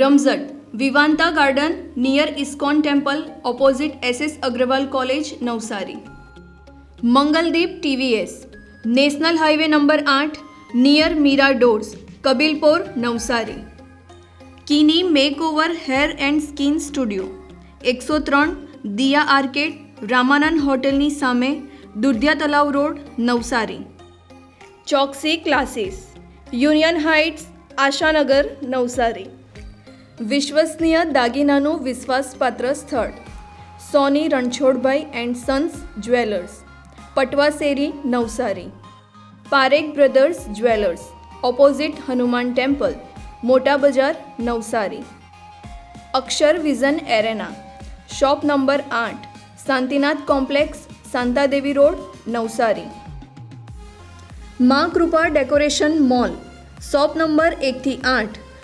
Ramzat, Vivanta garden, near ISKCON temple, opposite S S Agrawal college, Navsari. Mangaldeep TVS, national highway number આઠ, near Meera doors, Kabilpor, Navsari. Kini makeover hair and skin studio, એકસો ત્રણ, Diya arcade, Ramanand હોટેલની સામે, Dudhiya Talav road, Navsari. Choksi classes, union heights, Ashanagar, Navsari. વિશ્વસનીય દાગીનાનું વિશ્વાસપાત્ર સ્થળ. Soni Ranchhodbhai and sons jewellers. Patvasheri Navsari. Parekh brothers jewellers. Opposite Hanuman temple. Mota Bazar, Navsari. Akshar vision arena. Shop number આઠ. Shantinath complex, Shantadevi road, Navsari. Maa Krupa decoration mall. Shop number એકથી આઠ.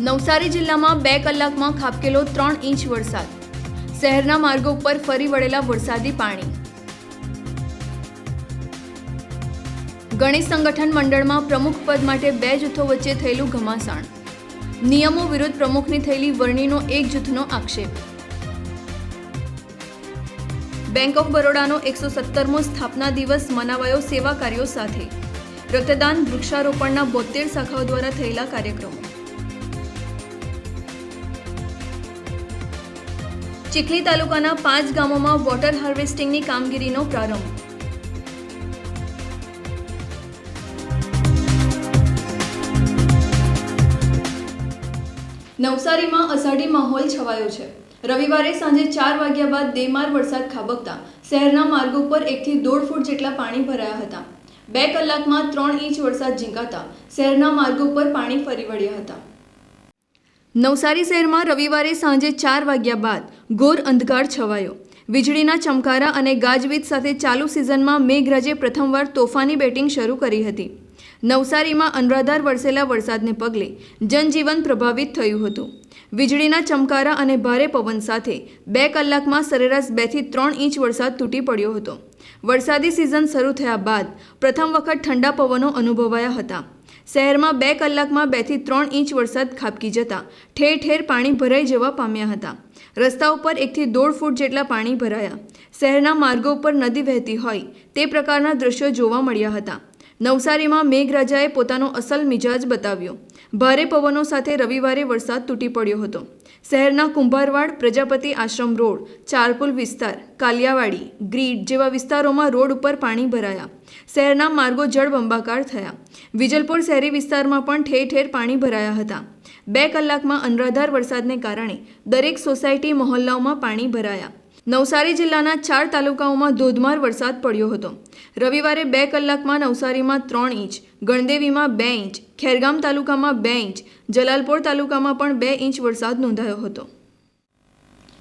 નવસારી જિલ્લામાં બે કલાકમાં ખાબકેલો ત્રણ inch વરસાદ. શહેરના માર્ગો ઉપર ફરી વળેલા વરસાદી પાણી. ગણેશ સંગઠન મંડળમાં પ્રમુખ પદ માટે બે જૂથો વચ્ચે થયેલું ઘમાસાણ. નિયમો વિરુદ્ધ પ્રમુખની થયેલી વરણીનો એક જૂથનો આક્ષેપ. બેંક ઓફ બરોડાનો એકસો સત્તરમો સ્થાપના દિવસ મનાવાયો સેવા કાર્યો સાથે. રક્તદાન, વૃક્ષારોપણના બોતેર શાખાઓ દ્વારા થયેલા કાર્યક્રમો. ચીખલી તાલુકાના પાંચ ગામોમાં વોટર હાર્વેસ્ટિંગની કામગીરીનો પ્રારંભ. નવસારીમાં અષાઢી માહોલ છવાયો છે. રવિવારે સાંજે ચાર વાગ્યા બાદ બેમાર વરસાદ ખાબકતા શહેરના માર્ગો પર એકથી દોઢ ફૂટ જેટલા પાણી ભરાયા હતા. બે કલાકમાં ત્રણ ઇંચ વરસાદ ઝીંકાતા શહેરના માર્ગો પર પાણી ફરી વળ્યા હતા. નવસારી શહેરમાં રવિવારે સાંજે ચાર વાગ્યા બાદ ઘોર અંધકાર છવાયો. વીજળીના ચમકારા અને ગાજવીજ સાથે ચાલુ સિઝનમાં મેઘરાજે પ્રથમવાર તોફાની બેટિંગ શરૂ કરી હતી. નવસારીમાં અનરાધાર વરસેલા વરસાદને પગલે જનજીવન પ્રભાવિત થયું હતું. વીજળીના ચમકારા અને ભારે પવન સાથે બે કલાકમાં સરેરાશ બેથી ત્રણ ઇંચ વરસાદ તૂટી પડ્યો હતો. વરસાદી સિઝન શરૂ થયા બાદ પ્રથમ વખત ઠંડા પવનો અનુભવાયા હતા. શહેરમાં બે કલાકમાં બેથી ત્રણ ઇંચ વરસાદ ખાબકી જતા ઠેર ઠેર પાણી ભરાઈ જવા પામ્યા હતા. રસ્તા ઉપર એકથી દોઢ ફૂટ જેટલા પાણી ભરાયા. શહેરના માર્ગો ઉપર નદી વહેતી હોય તે પ્રકારના દ્રશ્યો જોવા મળ્યા હતા. નવસારીમાં મેઘરાજાએ પોતાનો અસલ મિજાજ બતાવ્યો. ભારે પવનો સાથે રવિવારે વરસાદ તૂટી પડ્યો હતો. શહેરના કુંભારવાડ, પ્રજાપતિ આશ્રમ રોડ, ચારપુલ વિસ્તાર, કાલિયાવાડી, ગ્રીડ જેવા વિસ્તારોમાં રોડ ઉપર પાણી ભરાયા. શહેરના માર્ગો જળબંબાકાર થયા. વિજલપુર શહેરી વિસ્તારમાં પણ ઠેર ઠેર પાણી ભરાયા હતા. બે કલાકમાં અનરાધાર વરસાદને કારણે દરેક સોસાયટી મહોલ્લાઓમાં પાણી ભરાયા. નવસારી જિલ્લાના ચાર તાલુકાઓમાં ધોધમાર વરસાદ પડ્યો હતો. રવિવારે બે કલાકમાં નવસારીમાં ત્રણ ઇંચ, ગણદેવીમાં બે ઇંચ, ખેરગામ તાલુકામાં બે ઇંચ, જલાલપોર તાલુકામાં પણ બે ઇંચ વરસાદ નોંધાયો હતો.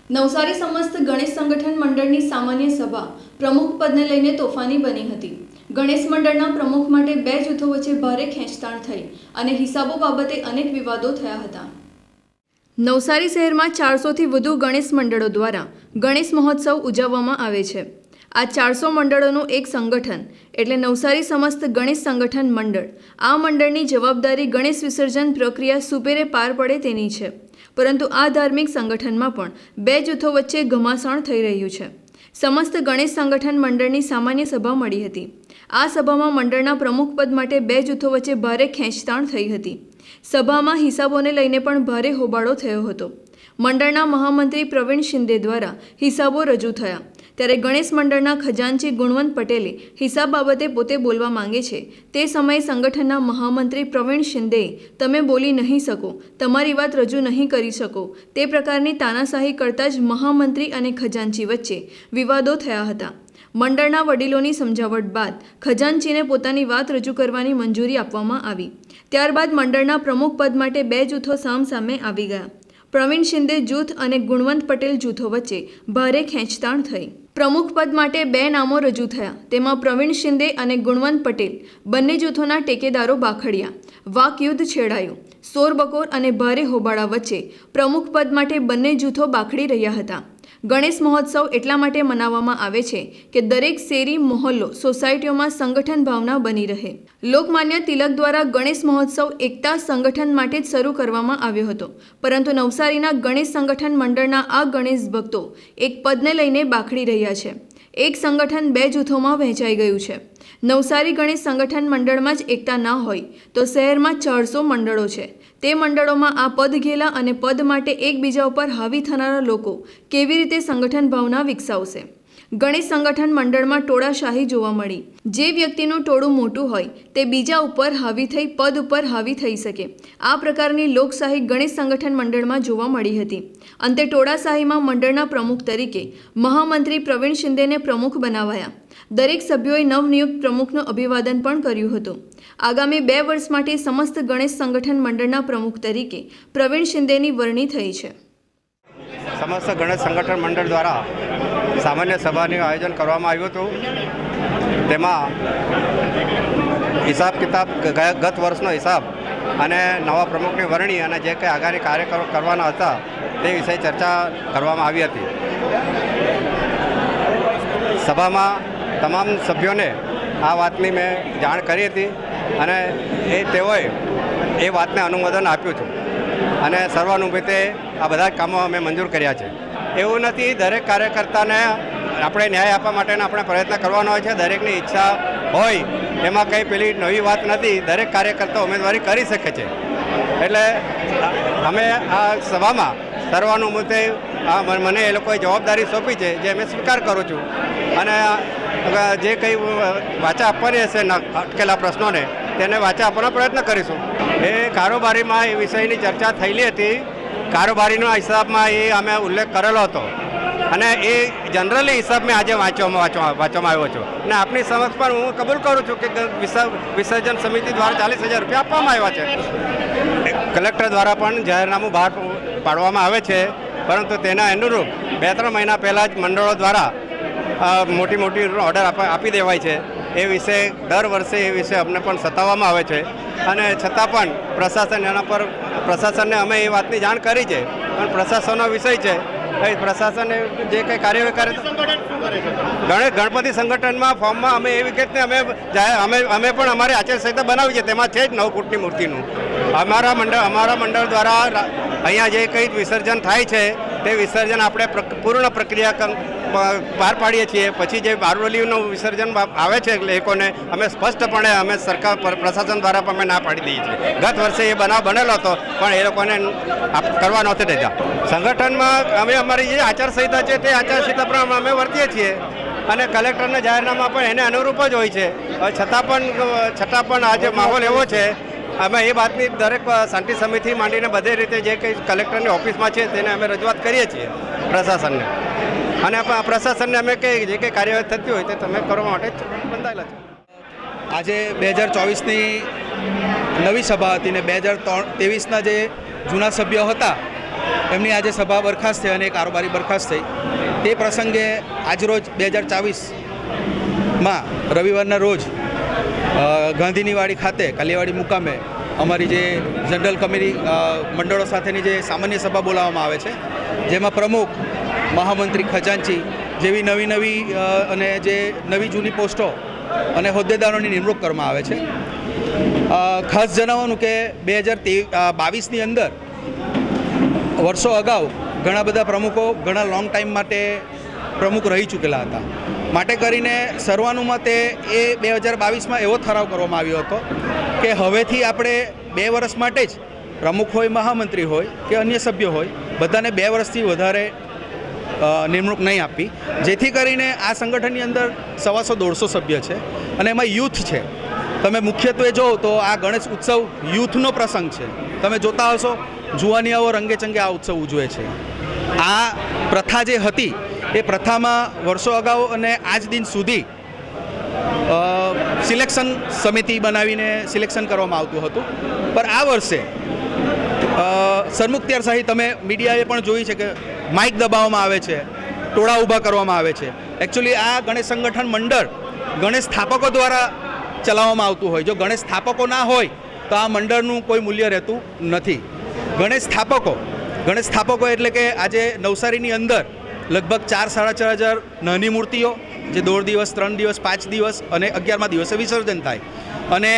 નવસારી સમસ્ત ગણેશ સંગઠન મંડળની સામાન્ય સભા પ્રમુખ પદને લઈને તોફાની બની હતી. ગણેશ મંડળના પ્રમુખ માટે બે જૂથો વચ્ચે ભારે ખેંચતાણ થઈ અને હિસાબો બાબતે અનેક વિવાદો થયા હતા. નવસારી શહેરમાં ચારસોથી વધુ ગણેશ મંડળો દ્વારા ગણેશ મહોત્સવ ઉજવવામાં આવે છે. આ ચારસો મંડળોનું એક સંગઠન એટલે નવસારી સમસ્ત ગણેશ સંગઠન મંડળ. આ મંડળની જવાબદારી ગણેશ વિસર્જન પ્રક્રિયા સુપેરે પાર પડે તેની છે. પરંતુ આ ધાર્મિક સંગઠનમાં પણ બે જૂથો વચ્ચે ઘમાસાણ થઈ રહ્યું છે. સમસ્ત ગણેશ સંગઠન મંડળની સામાન્ય સભા મળી હતી. આ સભામાં મંડળના પ્રમુખ પદ માટે બે જૂથો વચ્ચે ભારે ખેંચતાણ થઈ હતી. સભામાં હિસાબોને લઈને પણ ભારે હોબાળો થયો હતો. મંડળના મહામંત્રી પ્રવીણ શિંદે દ્વારા હિસાબો રજૂ થયા. ત્યારે ગણેશ મંડળના ખજાનચી ગુણવંત પટેલે હિસાબ બાબતે પોતે બોલવા માંગે છે. તે સમયે સંગઠનના મહામંત્રી પ્રવીણ શિંદેએ તમે બોલી નહીં શકો. તમારી વાત રજૂ નહીં કરી શકો. તે પ્રકારની તાનાશાહી કરતાં જ મહામંત્રી અને ખજાનચી વચ્ચે વિવાદો થયા હતા. મંડળના વડીલોની સમજાવટ બાદ ખજાનચીને પોતાની વાત રજૂ કરવાની મંજૂરી આપવામાં આવી. ત્યારબાદ મંડળના પ્રમુખ પદ માટે બે જૂથો સામસામે આવી ગયા. પ્રવીણ શિંદે જૂથ અને ગુણવંત પટેલ જૂથો વચ્ચે ભારે ખેંચતાણ થઈ. પ્રમુખ પદ માટે બે નામો રજૂ થયા. તેમાં પ્રવીણ શિંદે અને ગુણવંત પટેલ બંને જૂથોના ટેકેદારો બાખડ્યા. વાક યુદ્ધ છેડાયું. સોરબકોર અને ભારે હોબાળા વચ્ચે પ્રમુખ પદ માટે બંને જૂથો બાખડી રહ્યા હતા. ગણેશ મહોત્સવ એટલા માટે મનાવવામાં આવે છે કે દરેક શેરી, મહોલ્લો, સોસાયટીઓમાં સંગઠન ભાવના બની રહે. લોકમાન્ય તિલક દ્વારા ગણેશ મહોત્સવ એકતા સંગઠન માટે જ શરૂ કરવામાં આવ્યો હતો. પરંતુ નવસારીના ગણેશ સંગઠન મંડળના આ ગણેશ ભક્તો એક પદને લઈને બાખડી રહ્યા છે. એક સંગઠન બે જૂથોમાં વહેંચાઈ ગયું છે. નવસારી ગણેશ સંગઠન મંડળમાં જ એકતા ના હોય તો શહેરમાં ચારસો મંડળો છે. તે મંડળોમાં આ પદ ઘેલા અને પદ માટે એકબીજા ઉપર હાવી થનારા લોકો કેવી રીતે સંગઠન ભાવના વિકસાવશે? ગણેશ સંગઠન મંડળમાં ટોળાશાહી જોવા મળી. જે વ્યક્તિનું ટોળું મોટું હોય, તે બીજા ઉપર હાવી થઈ, પદ ઉપર હાવી થઈ શકે. આ પ્રકારની લોકશાહી ગણેશ સંગઠન મંડળમાં જોવા મળી હતી. અંતે ટોળાશાહીમાં મંડળના પ્રમુખ તરીકે મહામંત્રી પ્રવીણ શિંદેને પ્રમુખ બનાવાયા. દરેક સભ્યોએ નવનિયુક્ત પ્રમુખનું અભિવાદન પણ કર્યું હતું. આગામી બે વર્ષ માટે સમસ્ત ગણેશ સંગઠન મંડળના પ્રમુખ તરીકે પ્રવીણ શિંદેની વરણી થઈ છે. સમસ્ત ગણેશ સંગઠન મંડળ દ્વારા સામાન્ય સભાનું આયોજન કરવામાં આવ્યું હતું. તેમાં હિસાબ કિતાબ ગત વર્ષનો હિસાબ અને નવા પ્રમુખની વરણી અને જે કંઈ આગામી કાર્યક્રમ કરવાના હતા તે વિશે ચર્ચા કરવામાં આવી હતી. સભામાં તમામ સભ્યોને આ વાતની મેં જાણ કરી હતી અને એ તેઓએ એ વાતને અનુમોદન આપ્યું હતું. અને સર્વાનુભૂતે આ બધા કામો અમે મંજૂર કર્યા છે. એવું નથી, દરેક કાર્યકર્તાને આપણે ન્યાય આપવા માટેના આપણે પ્રયત્ન કરવાનો હોય છે, દરેકની ઈચ્છા હોય, એમાં કંઈ પેલી નવી વાત નથી, દરેક કાર્યકર્તા ઉમેદવારી કરી શકે છે. એટલે અમે આ સભામાં સર્વાનુમતે મને એ લોકોએ જવાબદારી સોંપી છે, જે અમે સ્વીકાર કરું છું. અને જે કંઈ વાચા આપવાની હશે અટકેલા પ્રશ્નોને, તેને વાચા આપવાનો પ્રયત્ન કરીશું. એ કારોબારીમાં એ વિષયની ચર્ચા થયેલી હતી. કારોબારીના હિસાબમાં એ અમે ઉલ્લેખ કરેલો હતો. અને એ જનરલી હિસાબ મેં આજે વાંચવામાં વાંચવા વાંચવામાં આવ્યો છું. અને આપની સમક્ષ પણ હું કબૂલ કરું છું કે વિસર્જન સમિતિ દ્વારા ચાલીસ હજાર રૂપિયા આપવામાં આવ્યા છે. કલેક્ટર દ્વારા પણ જાહેરનામું બહાર પાડવામાં આવે છે. પરંતુ તેના અનુરૂપ બે ત્રણ મહિના પહેલાં જ મંડળો દ્વારા મોટી મોટી ઓર્ડર આપા- દેવાય છે. એ વિશે દર વર્ષે એ વિશે અમને પણ સતાવવામાં આવે છે. અને છતાં પણ પ્રશાસન એના પર પ્રશાસનને અમે એ વાતની જાણ કરી છે. પણ પ્રશાસનનો વિષય છે. કંઈ પ્રશાસને જે કંઈ કાર્યવાહી કરે ગણેશ ગણપતિ સંગઠનમાં ફોર્મમાં અમે એવી વિગતને અમે અમે અમે પણ અમારી આચારસંહિતા બનાવી છે. તેમાં છે જ નવ ફૂટની મૂર્તિનું. અમારા મંડળ અમારા મંડળ દ્વારા અહીંયા જે કંઈ વિસર્જન થાય છે તે વિસર્જન આપણે પૂર્ણ પ્રક્રિયા પાર પાડીએ છીએ. પછી જે બારડોલીનું વિસર્જન આવે છે લોકોને અમે સ્પષ્ટપણે અમે સરકાર પર- પ્રશાસન દ્વારા પણ અમે ના પાડી દઈએ છીએ. ગત વર્ષે એ બનાવ બનેલો હતો, પણ એ લોકોને કરવા નહોતી દેતા સંગઠનમાં અમે અમારી જે આચારસંહિતા છે તે આચારસંહિતા પ્રમાણે અમે વર્તીએ છીએ. અને કલેક્ટરના જાહેરનામા પણ એને અનુરૂપ જ હોય છે. છતાં પણ છતાં પણ આજે માહોલ એવો છે, અમે એ વાતની દરેક શાંતિ સમિતિ માંડીને બધી રીતે જે કંઈ કલેક્ટરની ઓફિસમાં છે તેને અમે રજૂઆત કરીએ છીએ પ્રશાસનને. અને પ્રશાસનને અમે કંઈ જે કંઈ કાર્યવાહી થતી હોય તે તમે કરવા માટે બંધાયેલા છે. આજે બે હજાર ચોવીસની નવી સભા હતી ને બે હજાર ત્રણ ત્રેવીસના જે જૂના સભ્યો હતા, એમની આજે સભા બરખાસ્ત થઈ અને કારોબારી બરખાસ્ત થઈ. તે પ્રસંગે આજરોજ બે હજાર ચોવીસમાં રવિવારના રોજ ગાંધીનીવાડી ખાતે, કાલિયાવાડી મુકામે અમારી જે જનરલ કમિટી મંડળો સાથેની જે સામાન્ય સભા બોલાવવામાં આવે છે, જેમાં પ્રમુખ મહામંત્રી ખજાનચી જેવી નવી નવી અને જે નવી જૂની પોસ્ટો અને હોદ્દેદારોની નિમણૂક કરવામાં આવે છે. ખાસ જણાવવાનું કે બે હજાર બાવીસની અંદર વર્ષો અગાઉ ઘણા બધા પ્રમુખો ઘણા લોંગ ટાઈમ માટે પ્રમુખ રહી ચૂકેલા હતા. માટે કરીને સર્વાનુમતે એ બે હજાર બાવીસમાં એવો ઠરાવ કરવામાં આવ્યો હતો કે હવેથી આપણે બે વર્ષ માટે જ પ્રમુખ હોય, મહામંત્રી હોય કે અન્ય સભ્ય હોય, બધાને બે વર્ષથી વધારે નિમણૂક નહીં આપી. જેથી કરીને આ સંગઠનની અંદર સવાસો દોઢસો સભ્ય છે અને એમાં યુથ છે. તમે મુખ્યત્વે જોવો તો આ ગણેશ ઉત્સવ યુથનો પ્રસંગ છે. તમે જોતા હશો, જુવાનિયાઓ રંગેચંગે આ ઉત્સવ ઉજવે છે. આ પ્રથા જે હતી, એ પ્રથામાં વર્ષો અગાઉ અને આજ દિન સુધી સિલેક્શન સમિતિ બનાવીને સિલેક્શન કરવામાં આવતું હતું. પણ આ વર્ષે સરમુખત્યારશાહી તમે મીડિયાએ પણ જોઈ છે કે માઇક દબાવવામાં આવે છે, ટોળા ઊભા કરવામાં આવે છે. એકચ્યુઅલી આ ગણેશ સંગઠન મંડળ ગણેશ સ્થાપકો દ્વારા ચલાવવામાં આવતું હોય. જો ગણેશ સ્થાપકો ના હોય, તો આ મંડળનું કોઈ મૂલ્ય રહેતું નથી. ગણેશ સ્થાપકો ગણેશ સ્થાપકો એટલે કે આજે નવસારીની અંદર લગભગ ચાર, સાડા ચાર હજાર નાની મૂર્તિઓ, જે દોઢ દિવસ, ત્રણ દિવસ, પાંચ દિવસ અને અગિયારમા દિવસે વિસર્જન થાય. અને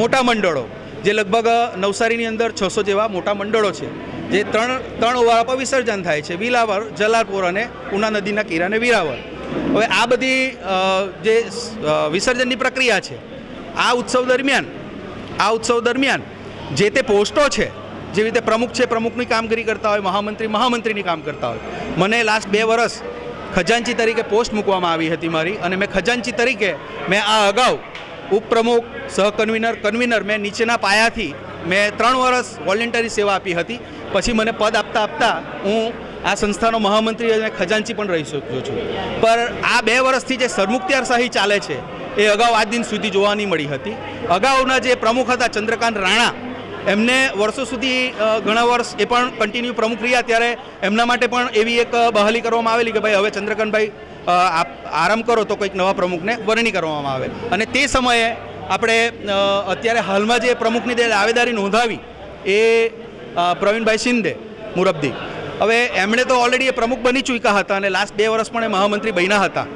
મોટા મંડળો જે લગભગ નવસારીની અંદર છસો જેવા મોટા મંડળો છે, જે ત્રણ ત્રણ ઓવારા પર વિસર્જન થાય છે, વિલાવર જલાલપુર અને ઉના નદીના કિરાને વિરાવર હવે આ બધી જે વિસર્જનની પ્રક્રિયા છે, આ ઉત્સવ દરમિયાન, આ ઉત્સવ દરમિયાન જે તે પોસ્ટો છે, જેવી રીતે પ્રમુખ છે, પ્રમુખની કામગીરી કરતા હોય, મહામંત્રી, મહામંત્રીની કામ કરતા હોય, મને લાસ્ટ બે વર્ષ ખજાનચી તરીકે પોસ્ટ મૂકવામાં આવી હતી મારી, અને મેં ખજાનચી તરીકે મેં આ અગાઉ ઉપપ્રમુખ, સહકન્વીનર, કન્વીનર મેં નીચેના પાયાથી મેં ત્રણ વર્ષ વોલેન્ટરી સેવા આપી હતી. પછી મને પદ આપતા આપતા હું આ સંસ્થાનો મહામંત્રી અને ખજાનચી પણ રહી શક્યો છું. પર આ બે વર્ષથી જે સરમુખત્યારશાહી ચાલે છે, એ અગાઉ આ દિન સુધી જોવા નહીં મળી હતી. અગાઉના જે પ્રમુખ હતા ચંદ્રકાંત રાણા, એમને વર્ષો સુધી ઘણા વર્ષ એ પણ કન્ટિન્યુ પ્રમુખ રહ્યા. ત્યારે એમના માટે પણ એવી એક બહાલી કરવામાં આવેલી કે ભાઈ હવે ચંદ્રકાંતભાઈ આરામ કરો તો કંઈક નવા પ્રમુખને વરણી કરવામાં આવે. અને તે સમયે આપણે અત્યારે હાલમાં જે પ્રમુખની દાવેદારી નોંધાવી એ પ્રવીણભાઈ શિંદે મુરબ્દી હવે એમણે તો ઓલરેડી એ પ્રમુખ બની ચૂક્યા હતા અને લાસ્ટ બે વર્ષ પણ એ મહામંત્રી બન્યા હતા.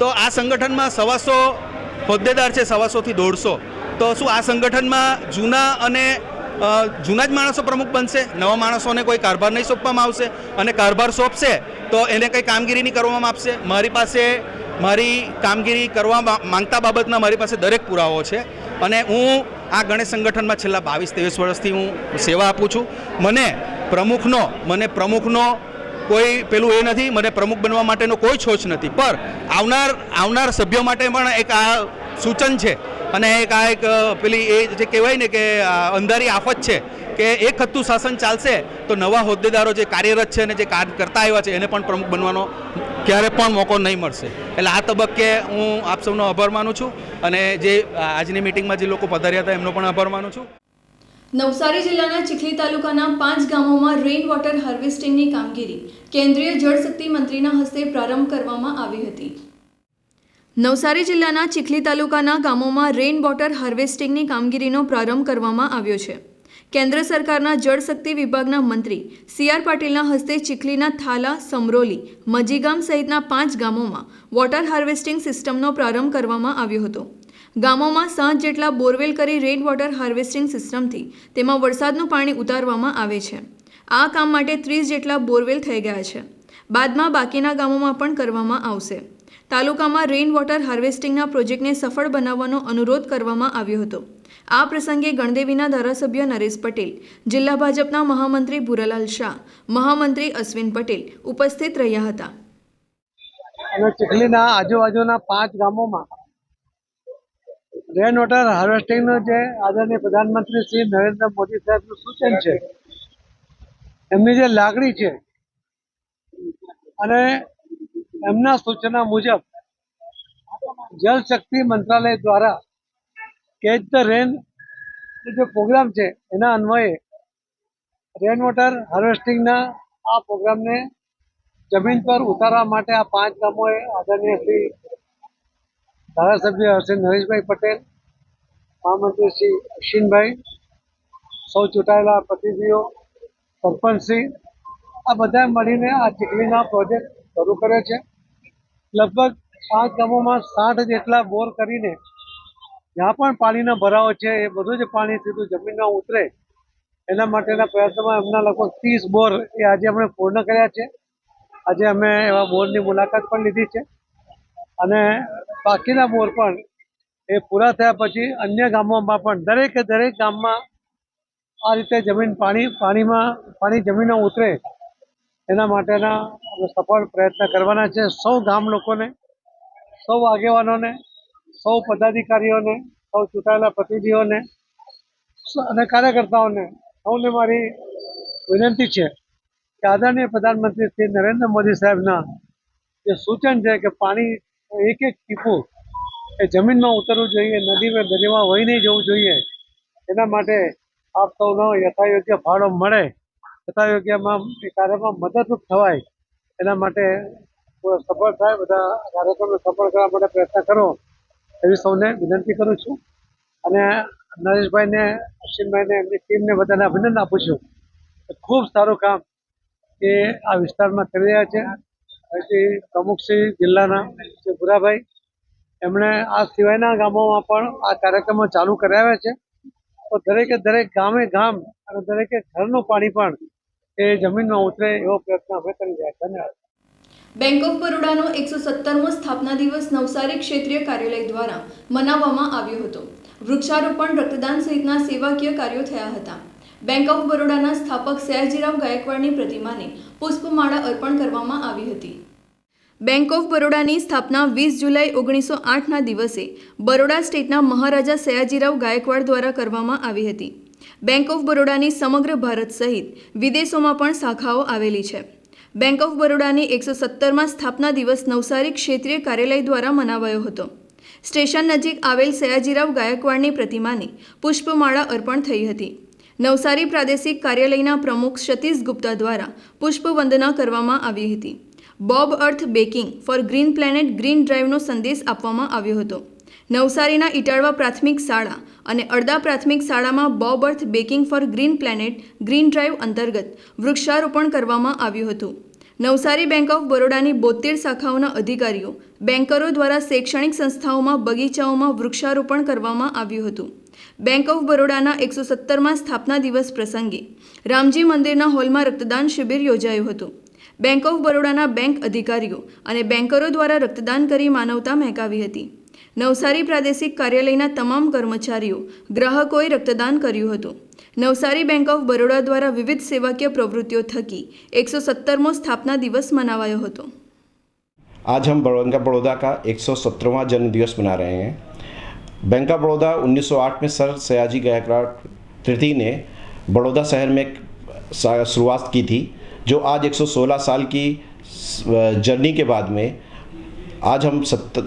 તો આ સંગઠનમાં સવાસો હોદ્દેદાર છે, સવાસોથી દોઢસો. તો શું આ સંગઠનમાં જૂના અને જૂના જ માણસો પ્રમુખ બનશે, નવા માણસોને કોઈ કારભાર નહીં સોંપવામાં આવશે અને કારભાર સોંપશે તો એને કંઈ કામગીરી નહીં કરવામાં આપશે. મારી પાસે, મારી કામગીરી કરવા માંગતા બાબતના મારી પાસે દરેક પુરાવો છે અને હું આ ગણેશ સંગઠનમાં છેલ્લા બાવીસ ત્રેવીસ વર્ષથી હું સેવા આપું છું. મને પ્રમુખનો મને પ્રમુખનો કોઈ પેલું એ નથી, મને પ્રમુખ બનવા માટેનો કોઈ છોચ નથી. પર આવનાર આવનાર સભ્યો માટે પણ એક આ સૂચન છે અને એક આ એક પેલી એ જે કહેવાય ને કે અંધારી આફત છે કે એક ખત્તું શાસન ચાલશે તો નવા હોદ્દેદારો જે કાર્યરત છે અને જે કાર્ય કરતા આવ્યા છે એને પણ પ્રમુખ બનવાનો ક્યારે પણ મોકો નહીં મળશે. એટલે આ તબક્કે હું આપ સૌનો આભાર માનું છું અને જે આજની મિટિંગમાં જે લોકો પધાર્યા હતા એમનો પણ આભાર માનું છું. નવસારી જિલ્લાના ચીખલી તાલુકાના પાંચ ગામોમાં રેઇન વોટર હાર્વેસ્ટિંગની કામગીરી કેન્દ્રીય જળશક્તિ મંત્રીના હસ્તે પ્રારંભ કરવામાં આવી હતી. નવસારી જિલ્લાના ચીખલી તાલુકાના ગામોમાં રેઇન વોટર હાર્વેસ્ટિંગની કામગીરીનો પ્રારંભ કરવામાં આવ્યો છે. કેન્દ્ર સરકારના જળશક્તિ વિભાગના મંત્રી સી આર પાટીલના હસ્તે ચીખલીના થાલા, સમરોલી, મજીગામ સહિતના પાંચ ગામોમાં વોટર હાર્વેસ્ટિંગ સિસ્ટમનો પ્રારંભ કરવામાં આવ્યો હતો. ગામોમાં સાત જેટલા બોરવેલ કરી રેઇન વોટર હાર્વેસ્ટિંગ સિસ્ટમથી તેમાં વરસાદનું પાણી ઉતારવામાં આવે છે. આ કામ માટે ત્રીસ જેટલા બોરવેલ થઈ ગયા છે. બાદમાં બાકીના ગામોમાં પણ કરવામાં આવશે. તાલુકામાં રેઇન વોટર હાર્વેસ્ટિંગના પ્રોજેક્ટને સફળ બનાવવાનો અનુરોધ કરવામાં આવ્યો હતો. આ પ્રસંગે ગણદેવીના ધારાસભ્ય નરેશ પટેલ, જિલ્લા ભાજપના મહામંત્રી ભૂરાલાલ શાહ, મહામંત્રી અશ્વિન પટેલ ઉપસ્થિત રહ્યા હતા. અને ચીખલીના આજુબાજુના પાંચ ગામોમાં રેન વોટર હાર્વેસ્ટિંગનું જે આદરણીય પ્રધાનમંત્રી શ્રી નરેન્દ્ર મોદી સાહેબનું સૂચન છે, એમની જે લાગણી છે અને એમના સૂચના મુજબ જલ શક્તિ મંત્રાલય દ્વારા કેચ ધ રેન જે પ્રોગ્રામ છે, એના અન્વયે રેન વોટર હાર્વેસ્ટિંગના આ પ્રોગ્રામને જમીન પર ઉતારવા માટે આ પાંચ ગામોએ આદરણીય શ્રી ધારાસભ્ય શ્રી નરેશભાઈ પટેલ, મહામંત્રી શ્રી અશ્વિનભાઈ, સૌ ચૂંટાયેલા પ્રતિનિધિઓ, સરપંચશ્રી આ બધાએ મળીને આ ચીખલીના પ્રોજેક્ટ શરૂ કર્યો છે. લગભગ પાંચ ગામોમાં સાઠ જેટલા બોર કરીને જ્યાં પણ પાણીનો ભરાવો છે, એ બધું જ પાણી સીધું જમીનમાં ઉતરે. એના માટેના પ્રયત્નોમાં એમના લગભગ ત્રીસ બોર એ આજે અમે પૂર્ણ કર્યા છે. આજે અમે એવા બોરની મુલાકાત પણ લીધી છે. અને બાકીના બોર પણ એ પૂરા થયા પછી અન્ય ગામોમાં પણ દરેકે દરેક ગામમાં આ રીતે જમીન પાણી, પાણીમાં, પાણી જમીનમાં ઉતરે. એના માટેના અમે સફળ પ્રયત્ન કરવાના છે. સૌ ગામ લોકોને, સૌ આગેવાનોને, સૌ પદાધિકારીઓને, સૌ ચૂંટાયેલા પ્રતિનિધિઓને અને કાર્યકર્તાઓને સૌને મારી વિનંતી છે કે આદરણીય પ્રધાનમંત્રી શ્રી નરેન્દ્ર મોદી સાહેબના જે સૂચન છે કે પાણી એક એક ટીપું એ જમીનમાં ઉતરવું જોઈએ, નદીમાં દરિયામાં વહી નહીં જવું જોઈએ, એના માટે આપ સૌનો યથાયોગ્ય ફાળો મળે. યથાયોગ્યમાં એ કાર્યમાં મદદરૂપ થવાય, એના માટે સફળ થાય, બધા કાર્યક્રમને સફળ કરવા માટે પ્રયત્ન કરો, એવી સૌને વિનંતી કરું છું. અને નરેશભાઈને, અશ્વિનભાઈને, એમની ટીમને બધાને અભિનંદન આપું છું. ખૂબ સારું કામ એ આ વિસ્તારમાં કરી રહ્યા છે. અહીંથી પ્રમુખશ્રી જિલ્લાના શ્રી ભુરાભાઈ, એમણે આ સિવાયના ગામોમાં પણ આ કાર્યક્રમો ચાલુ કરાવ્યા છે. તો દરેકે દરેક ગામે ગામ અને દરેકે ઘરનું પાણી પણ એ જમીનમાં ઉતરે એવો પ્રયત્ન અમે કરી રહ્યા ધન્યવાદ. બેંક ઓફ બરોડાનો એકસો સત્તરમો સ્થાપના દિવસ નવસારી ક્ષેત્રીય કાર્યાલય દ્વારા મનાવવામાં આવ્યો હતો. વૃક્ષારોપણ, રક્તદાન સહિતના સેવાકીય કાર્યો થયા હતા. બેંક ઓફ બરોડાના સ્થાપક સયાજીરાવ ગાયકવાડની પ્રતિમાને પુષ્પમાળા અર્પણ કરવામાં આવી હતી. બેંક ઓફ બરોડાની સ્થાપના વીસ જુલાઈ ઓગણીસો આઠના દિવસે બરોડા સ્ટેટના મહારાજા સયાજીરાવ ગાયકવાડ દ્વારા કરવામાં આવી હતી. બેંક ઓફ બરોડાની સમગ્ર ભારત સહિત વિદેશોમાં પણ શાખાઓ આવેલી છે. બેંક ઓફ બરોડાની એકસો સત્તરમાં સ્થાપના દિવસ નવસારી ક્ષેત્રીય કાર્યાલય દ્વારા મનાવાયો હતો. સ્ટેશન નજીક આવેલ સયાજીરાવ ગાયકવાડની પ્રતિમાને પુષ્પમાળા અર્પણ થઈ હતી. નવસારી પ્રાદેશિક કાર્યાલયના પ્રમુખ સતીશ ગુપ્તા દ્વારા પુષ્પવંદના કરવામાં આવી હતી. Bob earth baking for green planet green ડ્રાઈવનો સંદેશ આપવામાં આવ્યો હતો. નવસારીના ઇટાળવા પ્રાથમિક શાળા અને અડદા પ્રાથમિક શાળામાં bob birth baking for green planet, green drive અંતર્ગત વૃક્ષારોપણ કરવામાં આવ્યું હતું. નવસારી બેંક ઓફ બરોડાની બોતેર શાખાઓના અધિકારીઓ બેન્કરો દ્વારા શૈક્ષણિક સંસ્થાઓમાં બગીચાઓમાં વૃક્ષારોપણ કરવામાં આવ્યું હતું. બેંક ઓફ બરોડાના એકસો સત્તરમાં સ્થાપના દિવસ પ્રસંગે રામજી મંદિરના હોલમાં રક્તદાન શિબિર યોજાયું હતું. બેંક ઓફ બરોડાના બેંક અધિકારીઓ અને બેન્કરો દ્વારા રક્તદાન કરી માનવતા મહેકાવી હતી. નવસારી પ્રાદેશિક કાર્યાલયના તમામ કર્મચારીઓ ગ્રાહકોએ રક્તદાન કર્યું હતું નવસારી બેંક ઓફ બરોડા દ્વારા વિવિધ સેવાકીય પ્રવૃત્તિઓ થકી એકસો સત્તરમો સ્થાપના દિવસ મનાવાયો હતો आज हम बैंक ऑफ बड़ौदा का एक जन्म दिवस मना रहे हैं बैंक ऑफ बड़ौदा 1908 में सर सयाजी गायकवाड़ तृतीय ने बड़ौदा शहर में एक सा- शुरुआत की थी जो आज 116 साल की जर्नी के बाद में आज हम सत्त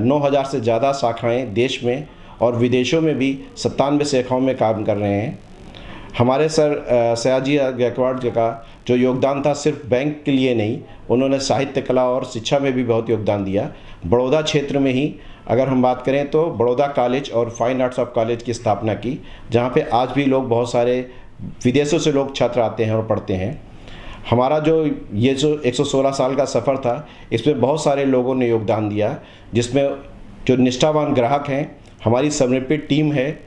नौ हज़ार से ज़्यादा शाखाएँ देश में और विदेशों में भी सत्तानवे शाखाओं में काम कर रहे हैं। हमारे सर सयाजी गायकवाड़ जी का जो योगदान था सिर्फ़ बैंक के लिए नहीं, उन्होंने साहित्य, कला और शिक्षा में भी बहुत योगदान दिया। बड़ौदा क्षेत्र में ही अगर हम बात करें तो बड़ौदा कॉलेज और फाइन आर्ट्स ऑफ़ कॉलेज की स्थापना की, जहाँ पे आज भी लोग बहुत सारे विदेशों से लोग छात्र आते हैं और पढ़ते हैं। हमारा जो, ये जो 116 साल का सफ़र था, इसमें बहुत सारे लोगों ने योगदान दिया, जिसमें जो निष्ठावान ग्राहक हैं, हमारी समर्पित टीम है,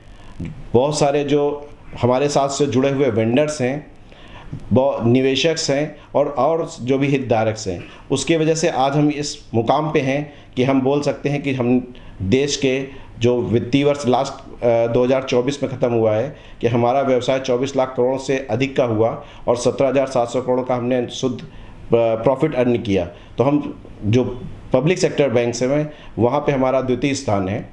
बहुत सारे जो हमारे साथ से जुड़े हुए वेंडर्स हैं निवेशक हैं और और जो भी हितधारक हैं उसके वजह से आज हम इस मुकाम पे हैं कि हम बोल सकते हैं कि हम देश के जो वित्तीय वर्ष लास्ट अ, 2024 में ख़त्म हुआ है कि हमारा व्यवसाय 24 लाख करोड़ से अधिक का हुआ और 17,700 करोड़ का हमने शुद्ध प्रॉफिट अर्न किया। तो हम जो पब्लिक सेक्टर बैंक से में वहाँ पे हमारा द्वितीय स्थान है।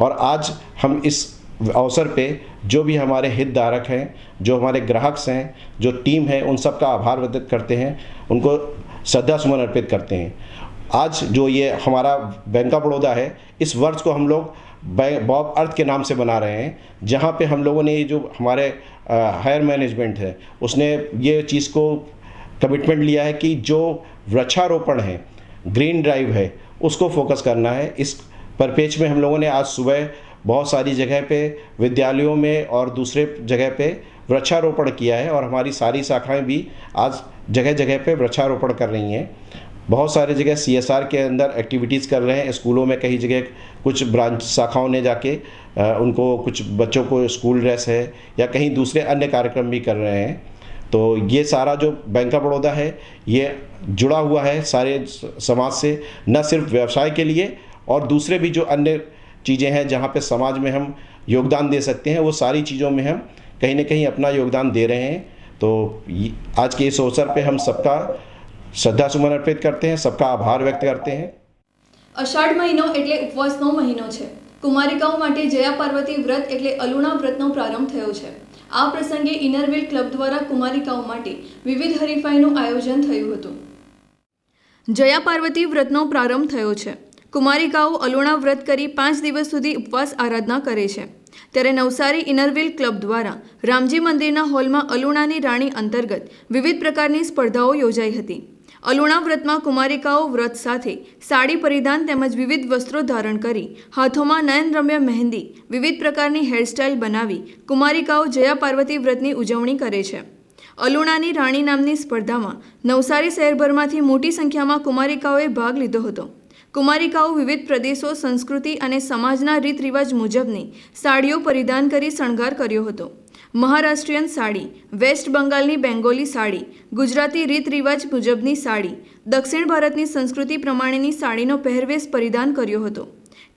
और आज हम इस अवसर पे जो भी हमारे हितधारक हैं, जो हमारे ग्राहक हैं, जो टीम है, उन सब का आभार व्यक्त करते हैं, उनको श्रद्धा सुमन अर्पित करते हैं। आज जो ये हमारा बैंक ऑफ़ बड़ौदा है, इस वर्ष को हम लोग बॉब अर्थ के नाम से बना रहे हैं, जहाँ पे हम लोगों ने ये जो हमारे हायर मैनेजमेंट है, उसने ये चीज़ को कमिटमेंट लिया है कि जो वृक्षारोपण है, ग्रीन ड्राइव है, उसको फोकस करना है। इस परपेच में हम लोगों ने आज सुबह बहुत सारी जगह पे विद्यालयों में और दूसरे जगह पे वृक्षारोपण किया है और हमारी सारी शाखाएँ भी आज जगह जगह पे वृक्षारोपण कर रही हैं। बहुत सारे जगह सीएसआर के अंदर एक्टिविटीज़ कर रहे हैं। स्कूलों में कई जगह कुछ ब्रांच शाखाओं ने जाके अ, उनको कुछ बच्चों को स्कूल ड्रेस है या कहीं दूसरे अन्य कार्यक्रम भी कर रहे हैं। तो ये सारा जो बैंक ऑफ़ बड़ौदा है ये जुड़ा हुआ है सारे समाज से न सिर्फ़ व्यवसाय के लिए और दूसरे भी जो अन्य चीज़ें हैं जहाँ पे समाज में हम योगदान दे सकते हैं वो सारी चीज़ों में हम कहीं ना कहीं अपना योगदान दे रहे हैं तो ये- आज के इस अवसर पे हम सबका श्रद्धा सुमन अर्पित करते हैं सबका आभार व्यक्त करते हैं અષાઢ મહિનો એટલે ઉપવાસનો મહિનો છે કુમારિકાઓ માટે જયા પાર્વતી વ્રત એટલે અલુણા વ્રતનો પ્રારંભ થયો છે આ પ્રસંગે ઇનરવેલ ક્લબ દ્વારા કુમારિકાઓ માટે વિવિધ હરીફાઈનું આયોજન થયું હતું જયા પાર્વતી વ્રતનો પ્રારંભ થયો છે કુમારિકાઓ અલુણા વ્રત કરી પાંચ દિવસ સુધી ઉપવાસ આરાધના કરે છે. ત્યારે નવસારી ઇનરવિલ ક્લબ દ્વારા રામજી મંદિરના હોલમાં અલુણાની રાણી અંતર્ગત વિવિધ પ્રકારની સ્પર્ધાઓ યોજાઈ હતી. અલુણા વ્રતમાં કુમારિકાઓ વ્રત સાથે સાડી પરિધાન તેમજ વિવિધ વસ્ત્રો ધારણ કરી, હાથોમાં નયનરમ્ય મહેંદી, વિવિધ પ્રકારની હેરસ્ટાઇલ બનાવી કુમારિકાઓ જયા પાર્વતી વ્રતની ઉજવણી કરે છે. અલુણાની રાણી નામની સ્પર્ધામાં નવસારી શહેરભરમાંથી મોટી સંખ્યામાં કુમારિકાઓએ ભાગ લીધો હતો. કુમારિકાઓ વિવિધ પ્રદેશો, સંસ્કૃતિ અને સમાજના રીત રિવાજ મુજબની સાડીઓ પરિધાન કરી શણગાર કર્યો હતો. મહારાષ્ટ્રીયન સાડી, વેસ્ટ બંગાળની બેંગોલી સાડી, ગુજરાતી રીત રિવાજ મુજબની સાડી, દક્ષિણ ભારતની સંસ્કૃતિ પ્રમાણેની સાડીનો પહેરવેશ પરિધાન કર્યો હતો.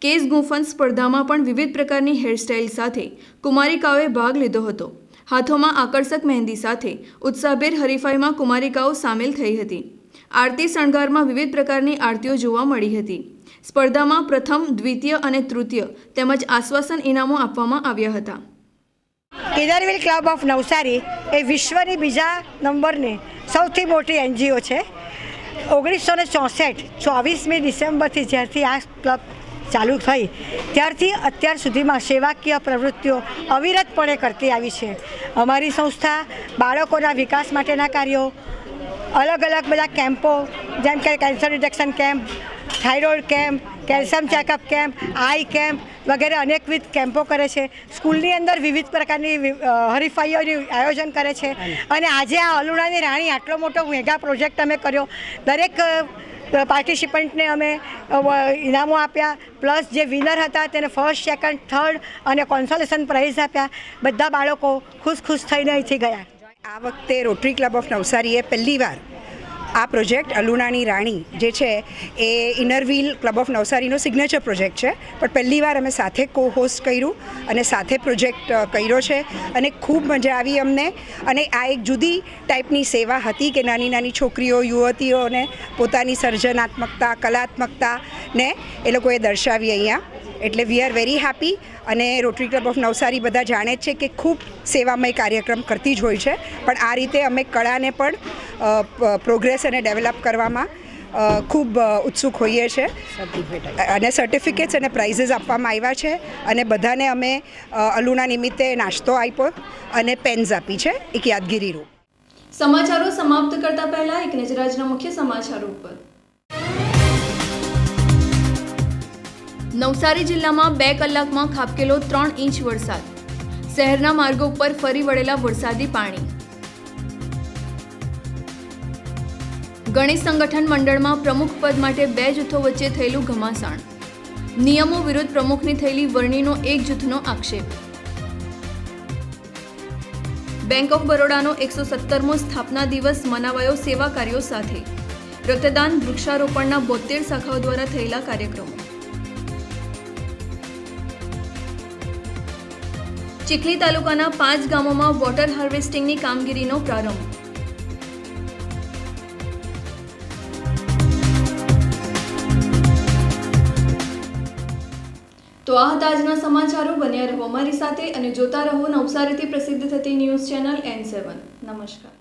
કેસ ગુંફન સ્પર્ધામાં પણ વિવિધ પ્રકારની હેરસ્ટાઇલ સાથે કુમારિકાઓએ ભાગ લીધો હતો. હાથોમાં આકર્ષક મહેંદી સાથે ઉત્સાહભેર હરીફાઈમાં કુમારિકાઓ સામેલ થઈ હતી. આરતી શણગારમાં વિવિધ પ્રકારની આરતીઓ જોવા મળી હતી. સ્પર્ધામાં પ્રથમ, દ્વિતીય અને તૃતીય તેમજ આશ્વાસન ઇનામો આપવામાં આવ્યા હતા. કેદારવીલ ક્લબ ઓફ નવસારી એ વિશ્વની બીજા નંબરની સૌથી મોટી એનજીઓ છે. ઓગણીસો ને ચોસઠ, ચોવીસમી ડિસેમ્બરથી જ્યારથી આ ક્લબ ચાલુ થઈ, ત્યારથી અત્યાર સુધીમાં સેવાકીય પ્રવૃત્તિઓ અવિરતપણે કરતી આવી છે. અમારી સંસ્થા બાળકોના વિકાસ માટેના કાર્યો અલગ અલગ બધા કેમ્પો જેમ કે cancer detection camp thyroid camp calcium checkup camp eye camp વગેરે અનેકવિધ કેમ્પો કરે છે સ્કૂલની અંદર વિવિધ પ્રકારની હરીફાઈઓનું આયોજન કરે છે અને આજે આ અલુણાની રાણી આટલો મોટો મેગા પ્રોજેક્ટ અમે કર્યો. દરેક પાર્ટિસિપન્ટને અમે ઇનામો આપ્યા. પ્લસ જે વિનર હતા, તેને ફર્સ્ટ સેકન્ડ થર્ડ અને કોન્સોલેશન પ્રાઇઝ આપ્યા. બધા બાળકો ખુશ ખુશ થઈને અહીંથી ગયા. આ વખતે રોટરી ક્લબ ઓફ નવસારીએ પહેલીવાર આ પ્રોજેક્ટ અલુણાની રાણી, જે છે, એ ઇનરવ્હીલ ક્લબ ઓફ નવસારીનો સિગ્નેચર પ્રોજેક્ટ છે. પણ પહેલીવાર અમે સાથે કો હોસ્ટ કર્યું અને સાથે પ્રોજેક્ટ કર્યો છે અને ખૂબ મજા આવી અમને. અને આ એક જુદી ટાઈપની સેવા હતી કે નાની નાની છોકરીઓ, યુવતીઓને પોતાની સર્જનાત્મકતા, કલાત્મકતાને એ લોકોએ દર્શાવી અહીંયા. એટલે વી આર વેરી હેપી અને રોટરી ક્લબ ઓફ નવસારી બધા જાણે છે કે ખૂબ સેવામય કાર્યક્રમ કરતી જ હોય છે. પણ આ રીતે અમે કળાને પણ પ્રોગ્રેસ અને ડેવલપ કરવામાં ખૂબ ઉત્સુક હોઈએ છીએ અને સર્ટિફિકેટ્સ અને પ્રાઇઝીસ આપવામાં આવ્યા છે. અને બધાને અમે અલુના નિમિત્તે નાસ્તો આપ્યો અને પેન્સ આપી છે. એક યાદગીરી રૂપ. સમાચારો સમાપ્ત કરતા પહેલા એક નજર મુખ્ય સમાચારો ઉપર. નવસારી જિલ્લામાં બે કલાકમાં ખાબકેલો ત્રણ ઇંચ વરસાદ. શહેરના માર્ગો ઉપર ફરી વળેલા વરસાદી પાણી. ગણેશ સંગઠન મંડળમાં પ્રમુખ પદ માટે બે જૂથો વચ્ચે થયેલું ઘમાસાણ. નિયમો વિરુદ્ધ પ્રમુખની થયેલી વરણીનો એક જૂથનો આક્ષેપ. બેંક ઓફ બરોડાનો એકસો સત્તરમો સ્થાપના દિવસ મનાવાયો સેવા કાર્યો સાથે. રક્તદાન, વૃક્ષારોપણના બોતેર શાખાઓ દ્વારા થયેલા કાર્યક્રમો. ચીખલી તાલુકાના પાંચ ગામોમાં વોટર હાર્વેસ્ટિંગની કામગીરીનો પ્રારંભ. તો આ હતા આજના સમાચારો. બન્યા રહો અમારી સાથે અને જોતા રહો નવસારીથી પ્રસિદ્ધ થતી ન્યૂઝ ચેનલ એન સેવન નમસ્કાર.